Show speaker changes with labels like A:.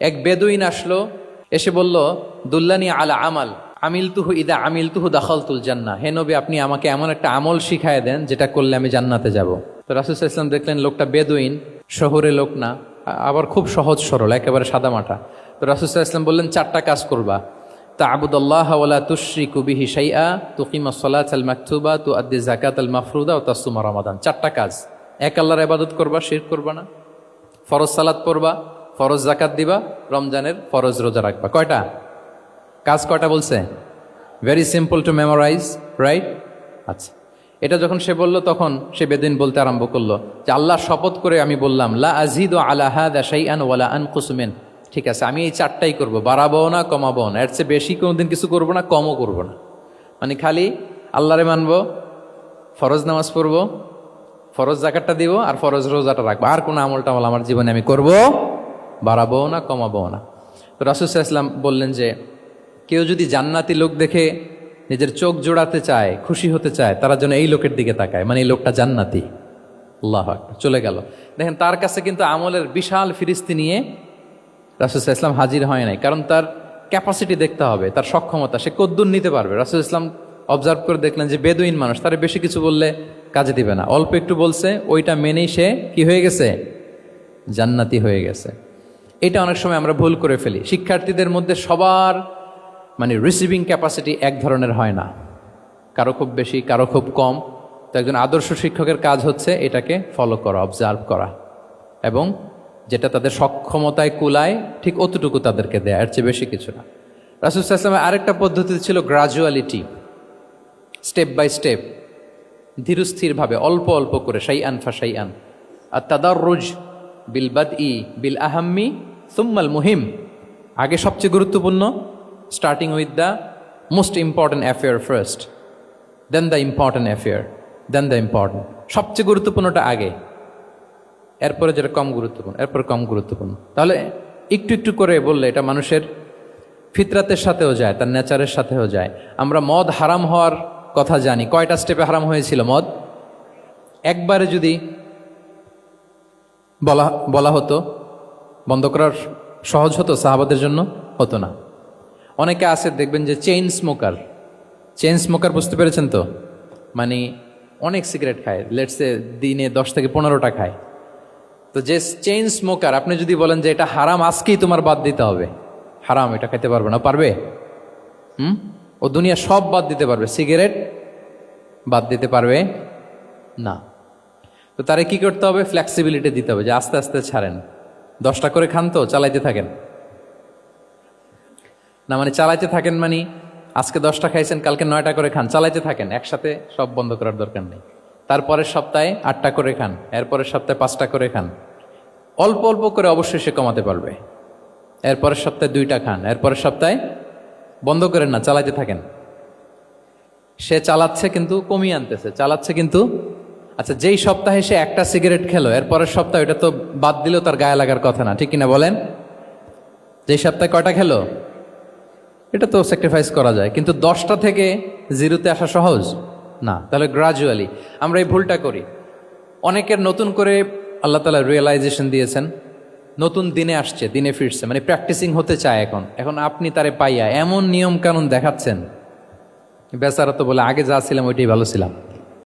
A: এক বেদুইন আসলো, এসে বলল, দুল্লানি আলা আমাল আমিল তুহু ইদা আমিল তুহু দাখল তুল জান্না হে নবী, আপনি আমাকে এমন একটা আমল শিখায় দেন যেটা করলে আমি জান্নাতে যাব। তো রাসুল ইসলাম দেখলেন লোকটা বেদুইন, শহরে লোক না, আবার খুব সহজ সরল, একেবারে সাদামাটা। তো রাসুল ইসলাম বললেন, চারটা কাজ করবা। তা আবুদুল্লাহ ওয়ালা তুশ্রি কুবিহি সাইয়া তুকিমা সলাত আল মাকতুবা তু আদ্দি জাকাত আল মাফরুদা ও তাসুমা রমাদান। চারটা কাজ। এক আল্লাহর আবাদত করবা শির করবা না। ফরজ সালাত পড়বা। ফরজ জাকাত দিবা, রমজানের ফরজ রোজা রাখবা। কয়টা? কাজ কয়টা বলছে? Very simple to memorise right আচ্ছা। এটা যখন সে বলল, তখন সে বেদিন বলতে আরম্ভ করল যে, আল্লাহ শপথ করে আমি বললাম, লা আজিদ ও আলাহা দাসাই আন ওয়ালা আন কুসুমেন ঠিক আছে, আমি এই চারটাই করব। বাড়াবো না কমাবো না। এর চেয়ে বেশি কোনোদিন কিছু করব না, কমও করব না। মানে খালি আল্লাহরে মানব, ফরজ নামাজ পড়ব, ফরজ জাকাতটা দিব আর ফরজ রোজাটা রাখব। আর কোনো আমল টামল আমার জীবনে আমি করব বাড়াবো না কমাবো না। তো রাসুল ইসলাম বললেন যে, কেউ যদি জান্নাতি লোক দেখে নিজের চোখ জোড়াতে চায়, খুশি হতে চায়, তারা যেন এই লোকের দিকে তাকায় মানে এই লোকটা জান্নাতি। আল্লাহ চলে গেল। দেখেন, তার কাছে কিন্তু আমলের বিশাল ফিরিস্তি নিয়ে রাসুল ইসলাম হাজির হয় নাই, কারণ তার ক্যাপাসিটি দেখতে হবে, তার সক্ষমতা, সে কদ্দুর নিতে পারবে। রাসুল ইসলাম অবজার্ভ করে দেখলেন যে, বেদুইন মানুষ, তারা বেশি কিছু বললে কাজে দিবে না। অল্প একটু বলছে, ওইটা মেনেই সে কি হয়ে গেছে? জান্নাতি হয়ে গেছে। এটা অনেক সময় আমরা ভুল করে ফেলি। শিক্ষার্থীদের মধ্যে সবার মানে রিসিভিং ক্যাপাসিটি এক ধরনের হয় না। কারও খুব বেশি, কারও খুব কম। তো একজন আদর্শ শিক্ষকের কাজ হচ্ছে এটাকে ফলো করা অবজার্ভ করা। এবং যেটা তাদের সক্ষমতায় কুলায়, ঠিক অতটুকু তাদেরকে দেয়, এর চেয়ে বেশি কিছু না। রাসুল ইসলামের আরেকটা পদ্ধতি ছিল গ্রাজুয়ালিটি স্টেপ বাই স্টেপ ধীরস্থিরভাবে, অল্প অল্প করে সাই আন ফাসাই আন আর তাদার রোজ বিল বাদ ই বিল আহাম্মি, সুম্মাল মুহিম। আগে সবচেয়ে গুরুত্বপূর্ণ starting with the most important affair first then the important affair then the important সবচেয়ে গুরুত্বপূর্ণটা আগে, এরপরে যেটা কম গুরুত্বপূর্ণ, এরপর কম গুরুত্বপূর্ণ। তাহলে একটু একটু করে বললে এটা মানুষের ফিতরাতের সাথেও যায়, তার নেচারের সাথেও যায়। আমরা মদ হারাম হওয়ার কথা জানি। কয়টা স্টেপে হারাম হয়েছিল মদ? একবারে যদি বলা বলা হতো, বন্ধ করার সহজ হতো, সাহাবাদের জন্য হতো না। অনেকে আছে, দেখবেন যে চেইন স্মোকার চেইন স্মোকার বুঝতে পেরেছেন তো? মানে অনেক সিগারেট খায় লেটসে দিনে দশ থেকে পনেরোটা খায়। তো যে চেইন স্মোকার আপনি যদি বলেন যে এটা হারাম, আজকেই তোমার বাদ দিতে হবে। হারাম, এটা খেতে পারবে না। পারবে? হুম? ও দুনিয়া সব বাদ দিতে পারবে। সিগারেট বাদ দিতে পারবে না। তো তারে কি করতে হবে? ফ্লেক্সিবিলিটি দিতে হবে যে আস্তে আস্তে ছাড়েন। দশটা করে খান তো, চালাইতে থাকেন। না মানে চালাইতে থাকেন মানে আজকে দশটা খাইছেন, কালকে নয়টা করে খান, চালাইতে থাকেন। একসাথে সব বন্ধ করার দরকার নেই। তারপরের সপ্তাহে আটটা করে খান, এরপরের সপ্তাহে পাঁচটা করে খান। অল্প অল্প করে অবশ্যই সে কমাতে পারবে। এরপরের সপ্তাহে দুইটা খান, এরপরের সপ্তাহে বন্ধ করেন না, চালাইতে থাকেন। সে চালাচ্ছে কিন্তু কমিয়ে আনতেছে, চালাচ্ছে কিন্তু আচ্ছা যেই সপ্তাহে সে একটা সিগারেট খেলো, এরপরের সপ্তাহে এটা তো বাদ দিলেও তার গায়ে লাগার কথা না, ঠিক কিনা বলেন? যেই সপ্তাহে কয়টা খেলো? এটা তো স্যাক্রিফাইস করা যায়, কিন্তু দশটা থেকে জিরোতে আসা সহজ? না, তাহলে গ্রাজুয়ালি আমরা এই ভুলটা করি। অনেকের নতুন করে আল্লাহ তালা রিয়েলাইজেশন দিয়েছেন, নতুন দিনে আসছে, দিনে ফিরছে মানে প্র্যাকটিসিং হতে চায় এখন। এখন আপনি তারে পাইয়া এমন নিয়ম কানুন দেখাচ্ছেন। বেচারা তো বলে, আগে যা ছিলাম, ওইটাই ভালো ছিলাম।